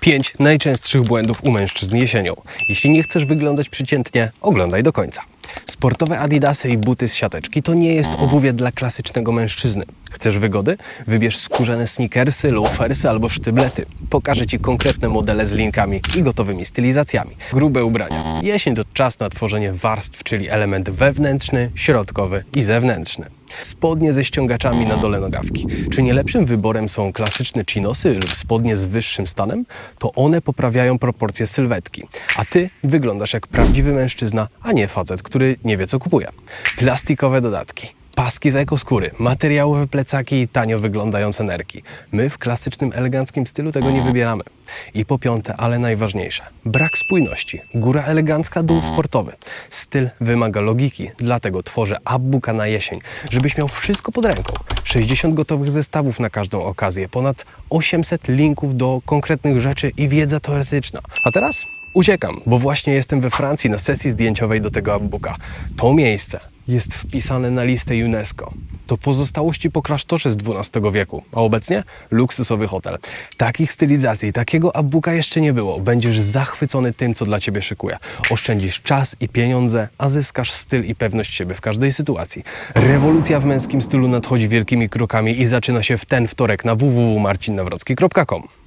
5 najczęstszych błędów u mężczyzn jesienią. Jeśli nie chcesz wyglądać przeciętnie, oglądaj do końca. Sportowe adidasy i buty z siateczki to nie jest obuwie dla klasycznego mężczyzny. Chcesz wygody? Wybierz skórzane sneakersy, loafersy albo sztyblety. Pokażę Ci konkretne modele z linkami i gotowymi stylizacjami. Grube ubrania. Jesień to czas na tworzenie warstw, czyli element wewnętrzny, środkowy i zewnętrzny. Spodnie ze ściągaczami na dole nogawki. Czy nie lepszym wyborem są klasyczne chinosy lub spodnie z wyższym stanem? To one poprawiają proporcje sylwetki, a ty wyglądasz jak prawdziwy mężczyzna, a nie facet, który nie wie co kupuje. Plastikowe dodatki. Paski z ekoskóry, materiałowe plecaki i tanio wyglądające nerki. My w klasycznym, eleganckim stylu tego nie wybieramy. I po piąte, ale najważniejsze, brak spójności. Góra elegancka, dół sportowy. Styl wymaga logiki, dlatego tworzę upbooka na jesień, żebyś miał wszystko pod ręką. 60 gotowych zestawów na każdą okazję, ponad 800 linków do konkretnych rzeczy i wiedza teoretyczna. A teraz uciekam, bo właśnie jestem we Francji na sesji zdjęciowej do tego upbooka. To miejsce jest wpisane na listę UNESCO. To pozostałości po klasztorze z XII wieku, a obecnie luksusowy hotel. Takich stylizacji, takiego upbooka jeszcze nie było. Będziesz zachwycony tym, co dla Ciebie szykuję. Oszczędzisz czas i pieniądze, a zyskasz styl i pewność siebie w każdej sytuacji. Rewolucja w męskim stylu nadchodzi wielkimi krokami i zaczyna się w ten wtorek na www.marcinnawrocki.com.